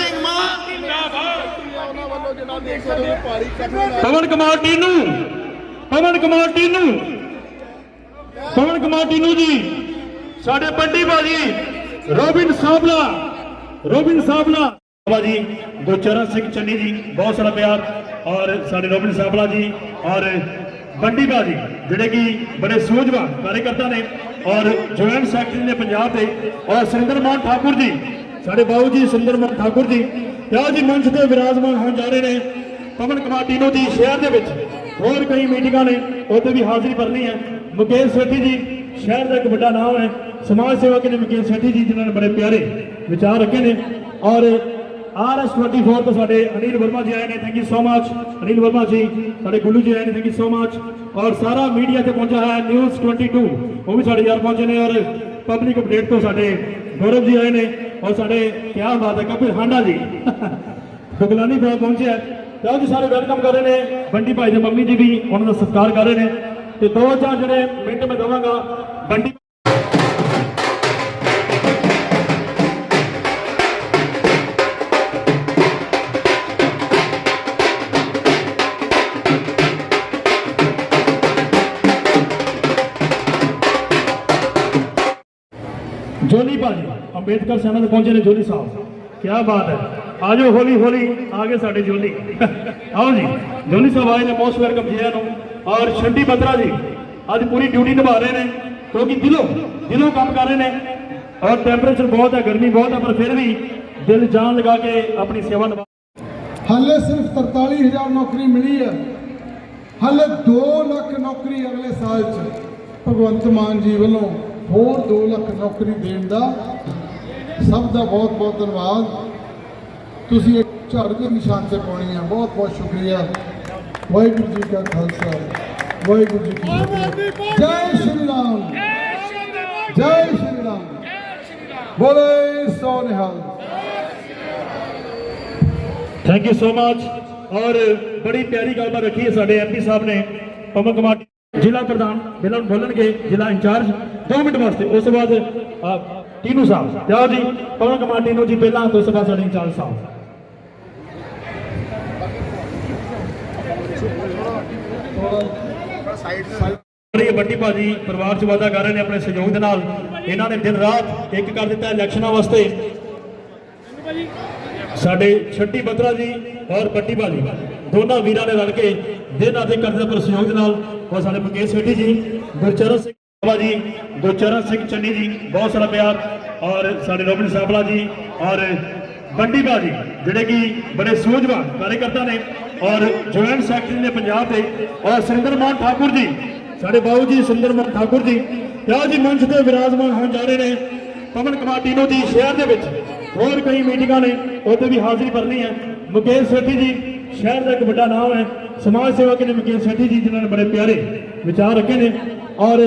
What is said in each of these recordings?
ਸਿੰਘ ਮਾਨ। ਪਵਨ ਕੁਮਾਰ ਟੀਨੂ। ਪਵਨ ਕੁਮਾਰ ਟੀਨੂ। ਪਵਨ ਕੁਮਾਰ ਟੀਨੂ ਜੀ, ਸਾਡੇ ਪੰਡੀ ਬਾਜੀ ਰੋਬਿਨ ਸਾਬਲਾ। ਰੋਬਿਨ ਸਾਬਲਾ। ਬਾਜੀ ਗੁਰਚਰਨ ਸਿੰਘ ਚੰਨੀ ਜੀ, ਬਹੁਤ ਸਾਰਾ ਪਿਆਰ। ਔਰ ਸਾਡੇ ਰੋਬਿਨ ਸਾਬਲਾ ਜੀ, ਔਰ ਬੰਡੀ ਬਾਜੀ ਜਿਹੜੇ ਕਿ ਬੜੇ ਸੂਝਵਾਨ ਕਾਰਜਕਰਤਾ ਨੇ। ਔਰ ਜੁਆਇੰਟ ਸੈਕਟਰੀ ਨੇ ਪੰਜਾਬ ਦੇ। ਔਰ ਸੁਰਿੰਦਰ ਮਾਨ ਠਾਕੁਰ ਜੀ ਸਾਡੇ ਬਾਬੂ ਜੀ ਸੁਰਿੰਦਰ ਠਾਕੁਰ ਜੀ ਤੇ ਜੀ ਮੰਚ ਤੇ ਵਿਰਾਜਮਾਨ ਹੋਣ ਜਾ ਰਹੇ ਨੇ। ਪਵਨ ਕੁਮਾਰ ਟੀਨੋ ਜੀ ਸ਼ਹਿਰ ਦੇ ਵਿੱਚ ਹੋਰ ਕਈ ਮੀਟਿੰਗਾਂ ਨੇ, ਉੱਥੇ ਵੀ ਹਾਜ਼ਰੀ ਭਰਨੀ ਹੈ। ਮੁਕੇਸ਼ ਸੇਠੀ ਜੀ ਸ਼ਹਿਰ ਦਾ ਇੱਕ ਵੱਡਾ ਨਾਮ ਹੈ। ਸਮਾਜ ਸੇਵਾ ਨੇ ਮੁਕੇਸ਼ ਸੇਠੀ ਜੀ, ਜਿਨ੍ਹਾਂ ਨੇ ਬੜੇ ਪਿਆਰੇ ਵਿਚਾਰ ਰੱਖੇ ਨੇ। ਔਰ ਆਰਐਸ 24 ਤੋਂ ਸਾਡੇ ਅਨਿਲ ਵਰਮਾ ਜੀ ਆਏ ਨੇ thank you so much Anil Verma ji, ਸਾਡੇ ਗੁੱਲੂ ਜੀ ਆਏ ਨੇ ਥੈਂਕ ਯੂ ਸੋ ਮਚ ਔਰ ਸਾਰਾ ਮੀਡੀਆ ਤੇ ਪਹੁੰਚਾ ਹੈ ਨਿਊਜ਼ 22 ਉਹ ਵੀ ਸਾਡੇ ਯਾਰ ਪਹੁੰਚੇ ਨੇ ਔਰ ਪਬਲਿਕ ਅਪਡੇਟ ਤੋਂ ਸਾਡੇ ਗੌਰਵ ਜੀ ਆਏ ਨੇ ਔਰ ਸਾਡੇ ਕਿਆ ਬਾਤ ਹੈ, ਕਪਿਲ ਹਾਂਡਾ ਜੀ। ਬਗਲਾਨੀ ਸਾਹਿਬ ਪਹੁੰਚਿਆ ਤੇ ਜੀ, ਸਾਰੇ ਵੈਲਕਮ ਕਰ ਰਹੇ ਨੇ। ਬੰਡੀ ਭਾਈ ਦੇ ਮੰਮੀ ਜੀ ਵੀ ਉਹਨਾਂ ਦਾ ਸਤਿਕਾਰ ਕਰ ਰਹੇ ਨੇ। ਤੇ ਦੋ ਚਾਰ ਜਿਹੜੇ ਮਿੰਟ ਮੈਂ ਦਵਾਂਗਾ। ਬੰਡੀ ਜੋਨੀ ਭਾਜੀ, ਅੰਬੇਦਕਰ ਸੈਨਾ ਦੇ ਪਹੁੰਚੇ ਨੇ ਜੋਨੀ ਸਾਹਿਬ। ਕੀ ਬਾਤ ਹੈ। ਆਜੋ ਹੌਲੀ ਹੌਲੀ ਆਗੇ ਸਾਡੇ ਜੋਨੀ। ਆਓ ਜੀ, ਜੋਨੀ ਸਾਹਿਬ ਆਏ ਨੇ ਮੋਸਟ ਵੈਲਕਮ ਜੀ ਨੂੰ। ਔਰ ਛੰਡੀ ਬਤਰਾ ਜੀ, ਅੱਜ ਪੂਰੀ ਡਿਊਟੀ ਨਿਭਾ ਰਹੇ ਨੇ, ਕਿਉਂਕਿ ਦਿਲੋਂ ਦਿਲੋਂ ਕੰਮ ਕਰ ਰਹੇ ਨੇ। ਔਰ ਟੈਂਪਰੇਚਰ ਬਹੁਤ ਹੈ, ਗਰਮੀ ਬਹੁਤ ਹੈ, ਪਰ ਫਿਰ ਵੀ ਦਿਲ ਜਾਨ ਲਗਾ ਕੇ ਆਪਣੀ ਸੇਵਾ ਨਿਭਾ ਹਾਲੇ ਸਿਰਫ 43000 ਨੌਕਰੀ ਮਿਲੀ ਹੈ। ਹਾਲੇ 2 ਲੱਖ ਨੌਕਰੀ ਅਗਲੇ ਸਾਲ ਚ ਭਗਵੰਤ ਮਾਨ ਜੀ ਵੱਲੋਂ। ਹੋਰ 2 ਲੱਖ ਨੌਕਰੀ ਦੇਣ ਦਾ ਸਭ ਦਾ ਬਹੁਤ ਬਹੁਤ ਧੰਨਵਾਦ। ਤੁਸੀਂ ਇੱਕ ਝਾੜੂ ਦੇ ਨਿਸ਼ਾਨ ਤੇ ਪਾਉਣੀ ਆ। ਬਹੁਤ ਬਹੁਤ ਸ਼ੁਕਰੀਆ। ਵਾਹਿਗੁਰੂ ਜੀ ਕਾ ਖਾਲਸਾ। ਵਾਹਿਗੁਰੂ ਜੀ ਕੀ ਫਤਿਹ। ਜੈ ਸ਼੍ਰੀ ਰਾਮ। ਜੈ ਸ਼੍ਰੀ ਰਾਮ। ਬੋਲੇ ਸੋ ਨਿਹਾਲ। ਥੈਂਕ ਯੂ ਸੋ ਮਚ ਔਰ ਬੜੀ ਪਿਆਰੀ ਗੱਲਬਾਤ ਰੱਖੀ ਹੈ ਸਾਡੇ ਐਮਪੀ ਸਾਹਿਬ ਨੇ। ਪਵਨ ਕੁਮਾਰ ਜ਼ਿਲ੍ਹਾ ਪ੍ਰਧਾਨ ਬਿਲਨ ਬੋਲਣਗੇ। ਜ਼ਿਲ੍ਹਾ ਇੰਚਾਰਜ। 2 ਮਿੰਟ ਵਾਸਤੇ ਉਸ ਤੋਂ ਬਾਅਦ ਟੀਨੂ ਸਾਹਿਬ ਤੇ ਜੀ, ਪਵਨ ਕੁਮਾਰ ਟੀਨੂ ਜੀ ਪਹਿਲਾਂ ਤੇ ਉਸ ਤੋਂ ਬਾਅਦ ਸਾਡੇ ਇੰਚਾਰਜ ਸਾਹਿਬ। ਬੜੀ ਵੱਡੀ ਭਾਜੀ ਪਰਿਵਾਰ ਚ ਵਾਅਦਾ ਕਰ ਰਹੇ ਨੇ ਆਪਣੇ ਸਹਿਯੋਗ ਦੇ ਨਾਲ। ਇਹਨਾਂ ਨੇ ਦਿਨ ਰਾਤ ਇੱਕ ਕਰ ਦਿੱਤਾ ਇਲੈਕਸ਼ਨਾਂ ਵਾਸਤੇ। ਸਾਡੇ ਛੱਟੀ ਬਤਰਾ ਜੀ ਔਰ ਬੱਟੀ ਭਾਜੀ, ਦੋਨਾਂ ਵੀਰਾਂ ਨੇ ਰਲ ਕੇ ਦਿਨ ਰਾਤ ਕਰਦੇ ਪਰ ਸਹਿਯੋਗ ਦੇ ਨਾਲ। ਔਰ ਸਾਡੇ ਮੁਕੇਸ਼ ਸੇਠੀ ਜੀ, ਗੁਰਚਰਨ ਸਿੰਘ ਬਾਬਾ ਜੀ ਗੁਰਚਰਨ ਸਿੰਘ ਚੰਨੀ ਜੀ, ਬਹੁਤ ਸਾਰਾ ਪਿਆਰ। ਔਰ ਸਾਡੇ ਰੋਬਿਨ ਸਾਬਲਾ ਜੀ, ਔਰ ਬੰਡੀ ਬਾਜੀ ਜਿਹੜੇ ਕਿ ਬੜੇ ਸੂਝਵਾਨ ਕਾਰਜਕਰਤਾ ਨੇ। ਔਰ ਜੁਆਇੰਟ ਸੈਕਟਰੀ ਨੇ ਪੰਜਾਬ ਦੇ। ਔਰ ਸੁਰਿੰਦਰ ਮੋਹਨ ਠਾਕੁਰ ਜੀ, ਸਾਡੇ ਬਾਬੂ ਜੀ, ਸੁਰਿੰਦਰ ਮੋਹਨ ਠਾਕੁਰ ਜੀ। ਤੇ ਜੀ ਮੰਚ ਤੇ ਵਿਰਾਜਮਾਨ ਹੋਣ ਜਾ ਰਹੇ ਨੇ? ਪਵਨ ਕੁਮਾਰ ਟੀਨੋ ਜੀ ਸ਼ਹਿਰ ਦੇ ਵਿੱਚ। ਹੋਰ ਕਈ ਮੀਟਿੰਗਾਂ ਨੇ ਉਹਦੇ ਵੀ ਹਾਜ਼ਰੀ ਭਰਨੀ ਹੈ। ਮੁਕੇਸ਼ ਸੇਠੀ ਜੀ, ਸ਼ਹਿਰ ਦਾ ਇੱਕ ਵੱਡਾ ਨਾਮ ਹੈ। ਸਮਾਜ ਸੇਵਕ ਨੇ ਮੁਕੇਸ਼ ਸੇਠੀ ਜੀ, ਜਿਨ੍ਹਾਂ ਨੇ ਬੜੇ ਪਿਆਰੇ ਵਿਚਾਰ ਰੱਖੇ ਨੇ। ਔਰ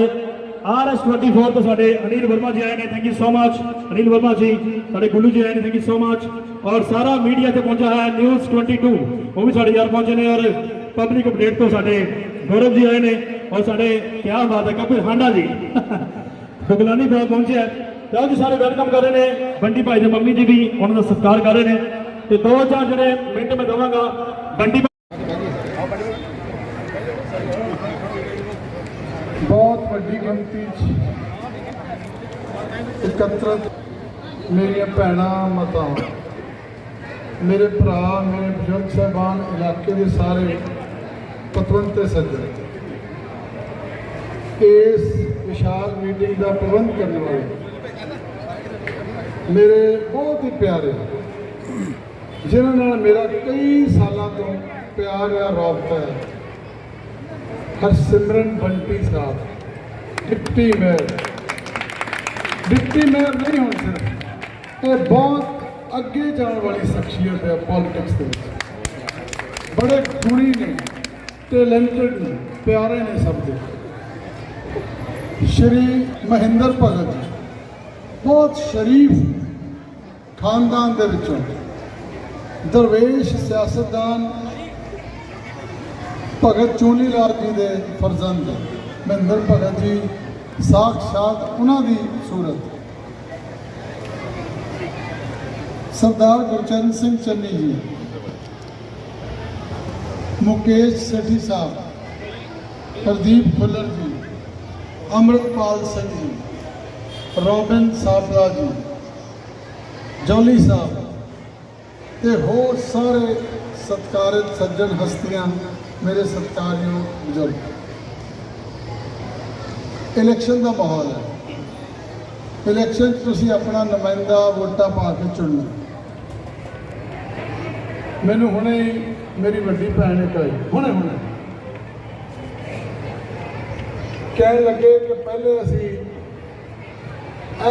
ਆਰਐਸ 24 ਤੋਂ ਸਾਡੇ ਅਨਿਲ ਵਰਮਾ ਜੀ ਆਏ ਨੇ thank you so much Anil Verma ji ਸਾਡੇ ਗੁੱਲੂ ਜੀ ਆਏ ਨੇ ਥੈਂਕ ਯੂ ਸੋ ਮਚ ਔਰ ਸਾਰਾ ਮੀਡੀਆ ਤੇ ਪਹੁੰਚਾ ਹੈ ਨਿਊਜ਼ 22 ਉਹ ਵੀ ਸਾਡੇ ਯਾਰ ਪਹੁੰਚੇ ਨੇ ਔਰ ਪਬਲਿਕ ਅਪਡੇਟ ਤੋਂ ਸਾਡੇ ਗੌਰਵ ਜੀ ਆਏ ਨੇ ਔਰ ਸਾਡੇ ਕਿਆ ਬਾਤ ਹੈ ਕਪਿਲ ਹਾਂਡਾ ਜੀ ਬਗਲਾਨੀ ਸਾਹਿਬ ਪਹੁੰਚਿਆ ਤੇ ਆਓ ਜੀ ਸਾਰੇ ਵੈਲਕਮ ਕਰ ਰਹੇ ਨੇ ਬੰਡੀ ਭਾਈ ਦੇ ਮੰਮੀ ਜੀ ਵੀ ਉਹਨਾਂ ਦਾ ਸਤਿਕਾਰ ਕਰ ਰਹੇ ਨੇ ਤੇ ਦੋ ਚਾਰ ਜਿਹੜੇ ਮਿੰਟ ਮੈਂ ਦਵਾਂਗਾ ਬੰਡੀ ਬਹੁਤ ਵੱਡੀ ਗਿਣਤੀ 'ਚ ਇਕੱਤਰਤ ਮੇਰੀਆਂ ਭੈਣਾਂ, ਮਾਤਾਵਾਂ, ਮੇਰੇ ਭਰਾ, ਮੇਰੇ ਬਜ਼ੁਰਗ ਸਾਹਿਬਾਨ, ਇਲਾਕੇ ਦੇ ਸਾਰੇ ਪਤਵੰਤ ਤੇ ਸੱਜਣ, ਇਸ ਵਿਸ਼ਾਲ ਮੀਟਿੰਗ ਦਾ ਪ੍ਰਬੰਧ ਕਰਨ ਵਾਲੇ ਮੇਰੇ ਬਹੁਤ ਹੀ ਪਿਆਰੇ ਜਿਨ੍ਹਾਂ ਨਾਲ ਮੇਰਾ ਕਈ ਸਾਲਾਂ ਤੋਂ ਪਿਆਰ ਹੈ ਰਾਬਤਾ ਹੈ Harsimran Bunty Sahib. Deputy mayor. Deputy mayor ਨਹੀਂ ਹੋਣ ਸਿਰਫ ਇਹ ਬਹੁਤ ਅੱਗੇ ਜਾਣ ਵਾਲੀ ਸ਼ਖਸੀਅਤ ਹੈ ਪੋਲਿਟਿਕਸ ਦੇ ਵਿੱਚ। ਬੜੇ ਗੁਣੀ ਨੇ ਟੈਲੈਂਟਡ ਨੇ, ਪਿਆਰੇ ਨੇ ਸਭ ਦੇ। ਸ਼੍ਰੀ ਮਹਿੰਦਰ ਭਗਤ ਜੀ, ਬਹੁਤ ਸ਼ਰੀਫ ਖਾਨਦਾਨ ਦੇ ਵਿੱਚੋਂ। ਦਰਵੇਸ਼ ਸਿਆਸਤਦਾਨ ਭਗਤ ਚੂਨੀ ਲਾਲ ਜੀ ਦੇ ਫਰਜ਼ੰਦ ਮਹਿੰਦਰ ਭਗਤ ਜੀ, ਸਾਖਸ਼ਾਤ ਉਹਨਾਂ ਦੀ ਸੂਰਤ। ਸਰਦਾਰ ਗੁਰਚਰਨ ਸਿੰਘ ਚੰਨੀ ਜੀ, ਮੁਕੇਸ਼ ਸੇਠੀ ਸਾਹਿਬ ਪ੍ਰਦੀਪ ਖੁੱਲਰ ਜੀ, ਅੰਮ੍ਰਿਤਪਾਲ ਸਿੰਘ ਜੀ ਰੋਬਿਨ ਸਾਬਲਾ ਜੀ, ਜੌਲੀ ਸਾਹਿਬ ਤੇ ਹੋਰ ਸਾਰੇ ਸਤਿਕਾਰਿਤ ਸੱਜਣ ਹਸਤੀਆਂ, ਮੇਰੇ ਸਤਿਕਾਰਯੋਗ ਬਜ਼ੁਰਗ। ਇਲੈਕਸ਼ਨ ਦਾ ਮਾਹੌਲ ਹੈ। ਇਲੈਕਸ਼ਨ 'ਚ ਤੁਸੀਂ ਆਪਣਾ ਨੁਮਾਇੰਦਾ ਵੋਟਾਂ ਪਾ ਕੇ ਚੁਣਨਾ। ਮੈਨੂੰ ਹੁਣੇ ਮੇਰੀ ਵੱਡੀ ਭੈਣ ਇੱਕ ਆਈ। ਹੁਣੇ ਹੁਣੇ। ਕਹਿਣ ਲੱਗੇ ਕਿ ਪਹਿਲੇ ਅਸੀਂ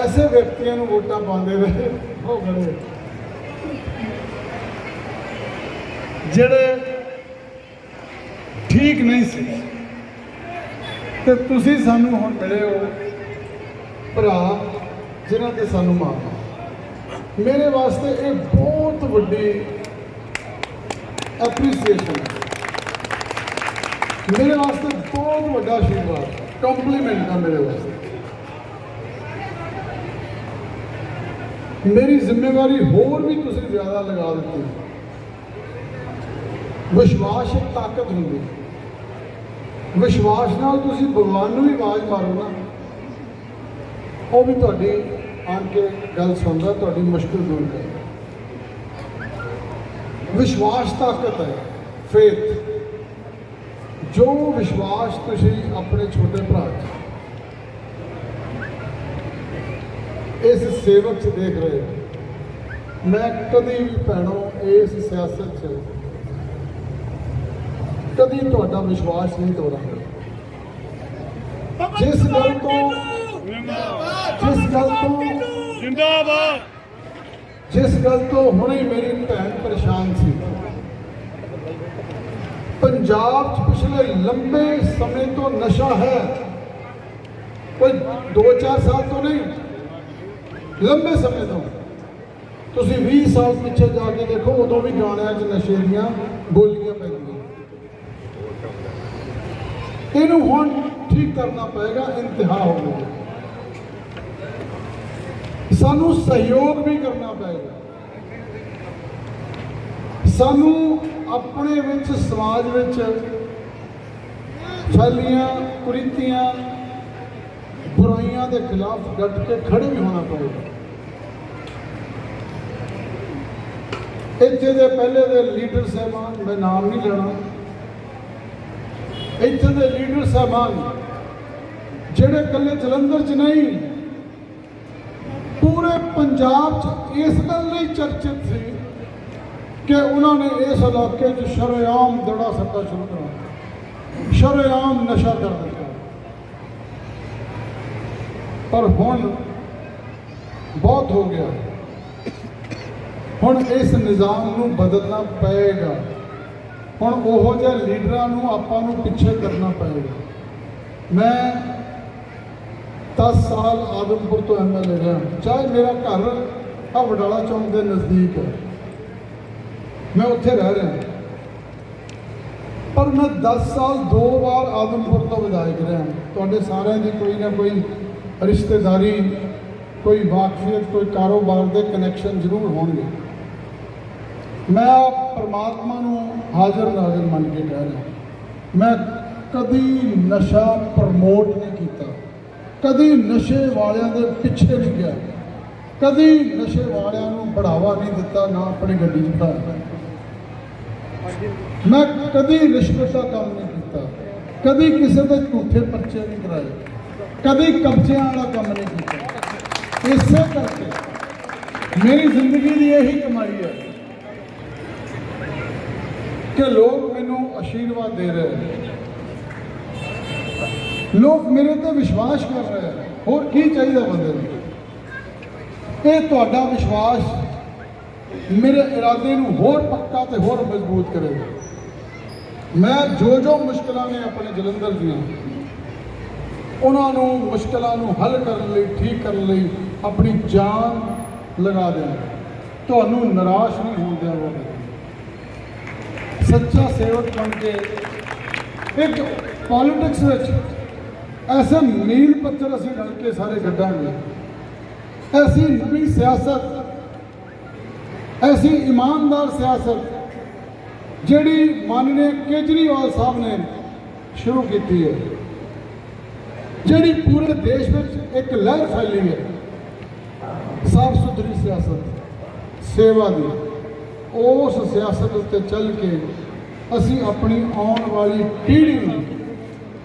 ਐਸੇ ਵਿਅਕਤੀਆਂ ਨੂੰ ਵੋਟਾਂ ਪਾਉਂਦੇ ਰਹੇ। ਉਹ ਗਏ ਜਿਹੜੇ ਠੀਕ ਨਹੀਂ ਸੀ। ਤੇ ਤੁਸੀਂ ਸਾਨੂੰ ਹੁਣ ਮਿਲੇ ਹੋ ਭਰਾ ਜਿਨ੍ਹਾਂ ਤੇ ਸਾਨੂੰ ਮਾਣ ਹੈ। ਮੇਰੇ ਵਾਸਤੇ ਇਹ ਬਹੁਤ ਵੱਡੀ ਐਪਰੀਸੀਏਸ਼ਨ ਹੈ। ਮੇਰੇ ਵਾਸਤੇ ਬਹੁਤ ਵੱਡਾ ਆਸ਼ੀਰਵਾਦ ਕੰਪਲੀਮੈਂਟ ਹੈ ਮੇਰੇ ਵਾਸਤੇ। ਮੇਰੀ ਜ਼ਿੰਮੇਵਾਰੀ ਹੋਰ ਵੀ ਤੁਸੀਂ ਜ਼ਿਆਦਾ ਲਗਾ ਦਿੱਤੀ। ਵਿਸ਼ਵਾਸ ਇੱਕ ਤਾਕਤ ਹੁੰਦੀ ਹੈ। ਵਿਸ਼ਵਾਸ ਨਾਲ ਤੁਸੀਂ ਭਗਵਾਨ ਨੂੰ ਵੀ ਆਵਾਜ਼ ਮਾਰੋ ਨਾ ਉਹ ਵੀ ਤੁਹਾਡੀ ਆਣ ਕੇ ਗੱਲ ਸੁਣਦਾ, ਤੁਹਾਡੀ ਮੁਸ਼ਕਲ ਦੂਰ ਕਰਦਾ। ਵਿਸ਼ਵਾਸ ਤਾਕਤ ਹੈ ਫੇਥ ਜੋ ਵਿਸ਼ਵਾਸ ਤੁਸੀਂ ਆਪਣੇ ਛੋਟੇ ਭਰਾ 'ਚ ਇਸ ਸੇਵਕ 'ਚ ਦੇਖ ਰਹੇ ਹੋ, ਮੈਂ ਕਦੀ ਵੀ ਭੈਣੋ ਇਸ ਸਿਆਸਤ 'ਚ ਕਦੀ ਤੁਹਾਡਾ ਵਿਸ਼ਵਾਸ ਨਹੀਂ ਤੋੜਾਂਗਾ ਜਿਸ ਗੱਲ ਤੋਂ ਜਿਸ ਗੱਲ ਤੋਂ ਜਿੰਦਾਬਾਦ ਜਿਸ ਗੱਲ ਤੋਂ ਹੁਣੇ ਮੇਰੀ ਭੈਣ ਪਰੇਸ਼ਾਨ ਸੀ ਪੰਜਾਬ 'ਚ ਪਿਛਲੇ ਲੰਬੇ ਸਮੇਂ ਤੋਂ ਨਸ਼ਾ ਹੈ ਕੋਈ 2-4 ਸਾਲ ਤੋਂ ਨਹੀਂ ਲੰਬੇ ਸਮੇਂ ਤੋਂ ਤੁਸੀਂ 20 ਸਾਲ ਪਿੱਛੇ ਜਾ ਕੇ ਦੇਖੋ ਉਦੋਂ ਵੀ ਗਾਣਿਆਂ 'ਚ ਨਸ਼ੇ ਦੀਆਂ ਬੋਲੀਆਂ ਪੈਂਦੀਆਂ ਇਹਨੂੰ ਹੁਣ ਠੀਕ ਕਰਨਾ ਪਏਗਾ, ਇੰਤਹਾ ਹੋ ਗਿਆ ਸਾਨੂੰ ਸਹਿਯੋਗ ਵੀ ਕਰਨਾ ਪਏਗਾ। ਸਾਨੂੰ ਆਪਣੇ ਵਿੱਚ, ਸਮਾਜ ਵਿੱਚ ਫੈਲੀਆਂ, ਕੁਰੀਤੀਆਂ, ਬੁਰਾਈਆਂ ਦੇ ਖਿਲਾਫ ਡਟ ਕੇ ਖੜੇ ਵੀ ਹੋਣਾ ਪਏਗਾ। ਇੱਥੇ ਦੇ ਪਹਿਲੇ ਦੇ ਲੀਡਰ ਸਾਹਿਬਾਨ, ਮੈਂ ਨਾਮ ਨਹੀਂ ਲੈਣਾ। ਇੱਥੇ ਦੇ ਲੀਡਰ ਸਾਹਿਬਾਨ, ਜਿਹੜੇ ਇਕੱਲੇ ਜਲੰਧਰ 'ਚ ਨਹੀਂ, ਪੂਰੇ ਪੰਜਾਬ 'ਚ ਇਸ ਗੱਲ ਲਈ ਚਰਚਿਤ ਸੀ ਕਿ ਉਹਨਾਂ ਨੇ ਇਸ ਇਲਾਕੇ 'ਚ ਸ਼ਰੇਆਮ ਦੜਾ ਸੱਟਾ ਸ਼ੁਰੂ ਕਰਾ ਸ਼ਰੇਆਮ ਨਸ਼ਾ ਕਰ ਦਿੱਤਾ। ਪਰ ਹੁਣ ਬਹੁਤ ਹੋ ਗਿਆ। ਹੁਣ ਇਸ ਨਿਜ਼ਾਮ ਨੂੰ ਬਦਲਣਾ ਪਏਗਾ। ਹੁਣ ਉਹੋ ਜਿਹੇ ਲੀਡਰਾਂ ਨੂੰ ਆਪਾਂ ਨੂੰ ਪਿੱਛੇ ਕਰਨਾ ਪਏਗਾ। ਮੈਂ 10 ਸਾਲ ਆਦਮਪੁਰ ਤੋਂ ਐਮਐਲਏ ਰਿਹਾ। ਚਾਹੇ ਮੇਰਾ ਘਰ ਆ ਵਡਾਲਾ ਚੌਂਕ ਦੇ ਨਜ਼ਦੀਕ ਹੈ। ਮੈਂ ਉੱਥੇ ਰਹਿ ਰਿਹਾ। ਪਰ ਮੈਂ 10 ਸਾਲ ਦੋ ਵਾਰ ਆਦਮਪੁਰ ਤੋਂ ਵਿਧਾਇਕ ਰਿਹਾ। ਤੁਹਾਡੇ ਸਾਰਿਆਂ ਦੀ ਕੋਈ ਨਾ ਕੋਈ ਰਿਸ਼ਤੇਦਾਰੀ, ਕੋਈ ਵਾਕਫੀਅਤ, ਕੋਈ ਕਾਰੋਬਾਰ ਦੇ ਕਨੈਕਸ਼ਨ ਜ਼ਰੂਰ ਹੋਣਗੇ। ਮੈਂ ਪਰਮਾਤਮਾ ਨੂੰ ਹਾਜ਼ਰ ਨਾਜ਼ਰ ਮੰਨ ਕੇ ਕਹਿ ਰਿਹਾ ਮੈਂ ਕਦੀ ਨਸ਼ਾ ਪ੍ਰਮੋਟ ਨਹੀਂ ਕੀਤਾ। ਕਦੀ ਨਸ਼ੇ ਵਾਲਿਆਂ ਦੇ ਪਿੱਛੇ ਨਹੀਂ ਗਿਆ। ਕਦੀ ਨਸ਼ੇ ਵਾਲਿਆਂ ਨੂੰ ਬੜਾਵਾ ਨਹੀਂ ਦਿੱਤਾ, ਨਾ ਆਪਣੀ ਗੱਡੀ 'ਚ ਬਿਠਾਇਆ ਮੈਂ ਕਦੀ ਰਿਸ਼ਵਤ ਦਾ ਕੰਮ ਨਹੀਂ ਕੀਤਾ। ਕਦੀ ਕਿਸੇ ਦੇ ਝੂਠੇ ਪਰਚੇ ਨਹੀਂ ਕਰਾਏ। ਕਦੀ ਕਬਜ਼ਿਆਂ ਵਾਲਾ ਕੰਮ ਨਹੀਂ ਕੀਤਾ। ਇਸੇ ਕਰਕੇ ਮੇਰੀ ਜ਼ਿੰਦਗੀ ਦੀ ਇਹੀ ਕਮਾਈ ਹੈ। ਕਿ ਲੋਕ ਮੈਨੂੰ ਆਸ਼ੀਰਵਾਦ ਦੇ ਰਹੇ ਨੇ। ਲੋਕ ਮੇਰੇ ਤੇ ਵਿਸ਼ਵਾਸ ਕਰ ਰਹੇ ਹਨ ਹੋਰ ਕੀ ਚਾਹੀਦਾ ਬੰਦੇ ਨੂੰ? ਇਹ ਤੁਹਾਡਾ ਵਿਸ਼ਵਾਸ ਮੇਰੇ ਇਰਾਦੇ ਨੂੰ ਹੋਰ ਪੱਕਾ ਤੇ ਹੋਰ ਮਜ਼ਬੂਤ ਕਰੇਗਾ ਮੈਂ ਜੋ ਜੋ ਮੁਸ਼ਕਲਾਂ ਨੇ ਆਪਣੇ ਜਲੰਧਰ ਦੀਆਂ, ਉਹਨਾਂ ਨੂੰ ਮੁਸ਼ਕਲਾਂ ਨੂੰ ਹੱਲ ਕਰਨ ਲਈ, ਠੀਕ ਕਰਨ ਲਈ ਆਪਣੀ ਜਾਨ ਲਗਾ ਦਿਆਂਗਾ ਤੁਹਾਨੂੰ ਨਿਰਾਸ਼ ਨਹੀਂ ਹੋਣ ਦਿਆਂਗਾ ਸੱਚਾ ਸੇਵਕ ਬਣ ਕੇ ਇੱਕ ਪੋਲਿਟਿਕਸ ਵਿੱਚ ਐਸੇ ਮੀਲ ਪੱਥਰ ਅਸੀਂ ਰਲ ਕੇ ਸਾਰੇ ਗੱਡਾਂਗੇ ਐਸੀ ਨਵੀਂ ਸਿਆਸਤ ਐਸੀ ਇਮਾਨਦਾਰ ਸਿਆਸਤ ਜਿਹੜੀ ਮਾਨनीय ਕੇਜਰੀਵਾਲ ਸਾਹਿਬ ਨੇ ਸ਼ੁਰੂ ਕੀਤੀ ਹੈ ਜਿਹੜੀ ਪੂਰੇ ਦੇਸ਼ ਵਿੱਚ ਇੱਕ ਲਹਿਰ ਫੈਲੀ ਹੈ ਸਾਫ਼ ਸੁਥਰੀ ਸਿਆਸਤ ਸੇਵਾ ਦੀ ਉਸ ਸਿਆਸਤ ਉੱਤੇ ਚੱਲ ਕੇ ਅਸੀਂ ਆਪਣੀ ਆਉਣ ਵਾਲੀ ਪੀੜ੍ਹੀ ਨੂੰ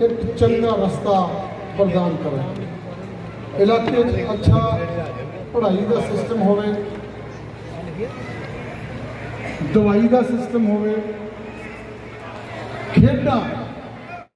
ਇੱਕ ਚੰਗਾ ਰਸਤਾ ਪ੍ਰਦਾਨ ਕਰਾਂਗੇ। ਇਲਾਕੇ 'ਚ ਅੱਛਾ ਪੜ੍ਹਾਈ ਦਾ ਸਿਸਟਮ ਹੋਵੇ, ਦਵਾਈ ਦਾ ਸਿਸਟਮ ਹੋਵੇ, ਖੇਡਾਂ